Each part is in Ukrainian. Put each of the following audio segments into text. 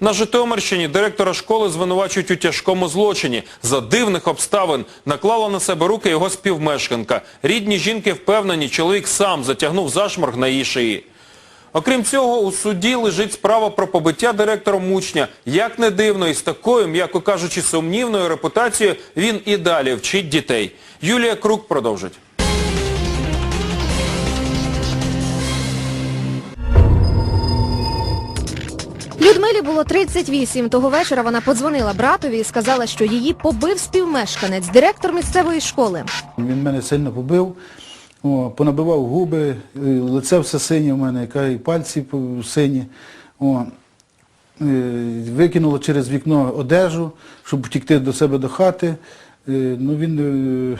На Житомирщині директора школи звинувачують у тяжкому злочині. За дивних обставин наклала на себе руки його співмешканка. Рідні жінки впевнені, чоловік сам затягнув зашморг на її шиї. Окрім цього, у суді лежить справа про побиття директором учня. Як не дивно, із такою, м'яко кажучи, сумнівною репутацією він і далі вчить дітей. Юлія Крук продовжить. Людмилі було 38. Того вечора вона подзвонила братові і сказала, що її побив співмешканець, директор місцевої школи. Він мене сильно побив, понабивав губи, е, лице все синє в мене, і пальці сині. О, е, викинуло через вікно одежу, щоб втікти до себе до хати. Е, Ну він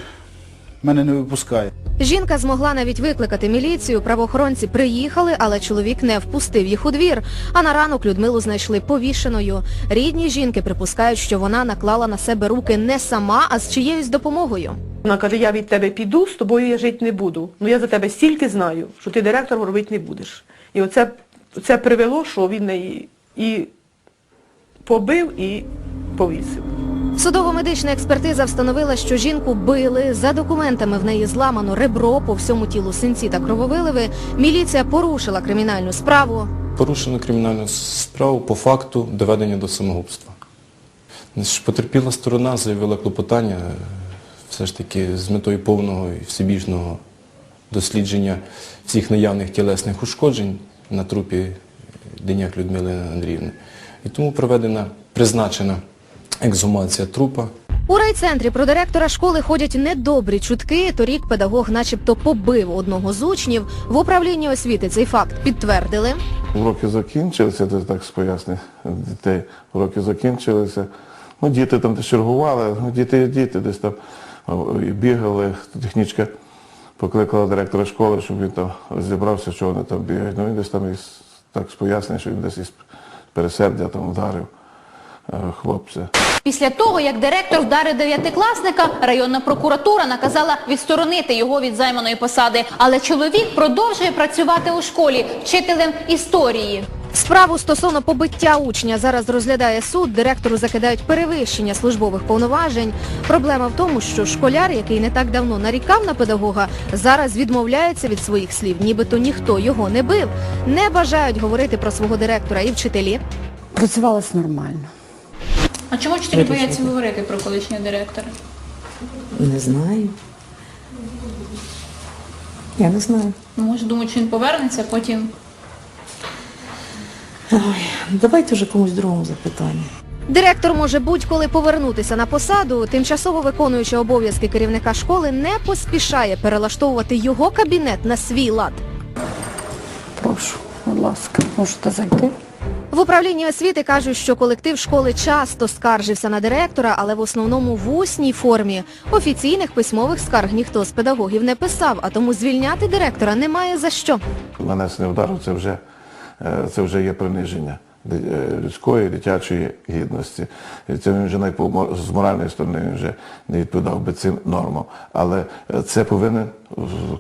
мене не випускає. Жінка змогла навіть викликати міліцію, правоохоронці приїхали, але чоловік не впустив їх у двір. А на ранок Людмилу знайшли повішеною. Рідні жінки припускають, що вона наклала на себе руки не сама, а з чиєюсь допомогою. Вона каже, я від тебе піду, з тобою я жити не буду. Ну я за тебе стільки знаю, що ти директором робити не будеш. І оце це привело, що він неї і побив, і повісив. Судово-медична експертиза встановила, що жінку били, за документами в неї зламано ребро, по всьому тілу синці та крововиливи. Міліція порушила кримінальну справу. Порушено кримінальну справу по факту доведення до самогубства. Потерпіла сторона заявила клопотання е, все ж таки з метою повного і всебічного дослідження всіх наявних тілесних ушкоджень на трупі Деняк Людмили Андріївни. І тому проведена, призначена ексгумація трупа. У райцентрі про директора школи ходять недобрі чутки. Торік педагог начебто побив одного з учнів. В управлінні освіти цей факт підтвердили. Уроки закінчилися, це так з пояснень дітей. Уроки закінчилися. Ну, діти там десь чергували, ну, діти діти, десь там бігали. Технічка покликала директора школи, щоб він там розібрався, що вони там бігають. Ну він десь там із, так з що він десь із пересердя там вдарив хлопця. Після того, як директор вдарив дев'ятикласника, районна прокуратура наказала відсторонити його від займаної посади. Але чоловік продовжує працювати у школі вчителем історії. Справу стосовно побиття учня зараз розглядає суд. Директору закидають перевищення службових повноважень. Проблема в тому, що школяр, який не так давно нарікав на педагога, зараз відмовляється від своїх слів, нібито ніхто його не бив. Не бажають говорити про свого директора і вчителі. Працювалось нормально. А чому вчителі бояться говорити про колишнього директора? Не знаю. Я не знаю. Ну, може, думають, що він повернеться, а потім Ой, давайте вже комусь другому запитання. Директор може будь-коли повернутися на посаду. Тимчасово виконуючи обов'язки керівника школи не поспішає перелаштовувати його кабінет на свій лад. Прошу, будь ласка, можете зайти. В управлінні освіти кажуть, що колектив школи часто скаржився на директора, але в основному в усній формі. Офіційних письмових скарг ніхто з педагогів не писав, а тому звільняти директора немає за що. Нанесення удару це вже, е, це вже є приниження е, людської, дитячої гідності. Це він вже з моральної сторони він вже не відповідав би цим нормам. Але е, це повинен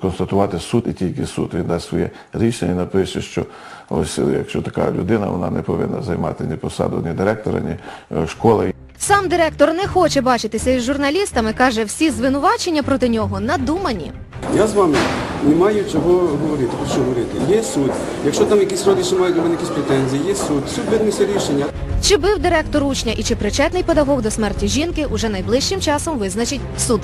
констатувати суд і тільки суд. Він дасть своє рішення і напише, що ось е, якщо така людина, вона не повинна займати ні посаду, ні директора, ні е, школи. Сам директор не хоче бачитися із журналістами, каже, всі звинувачення проти нього надумані. Я з вами не маю чого говорити, про що говорити. Є суд. Якщо там якісь родичі мають до мене якісь претензії, є суд. Суд винесе рішення. Чи бив директор учня і чи причетний педагог до смерті жінки, уже найближчим часом визначить суд.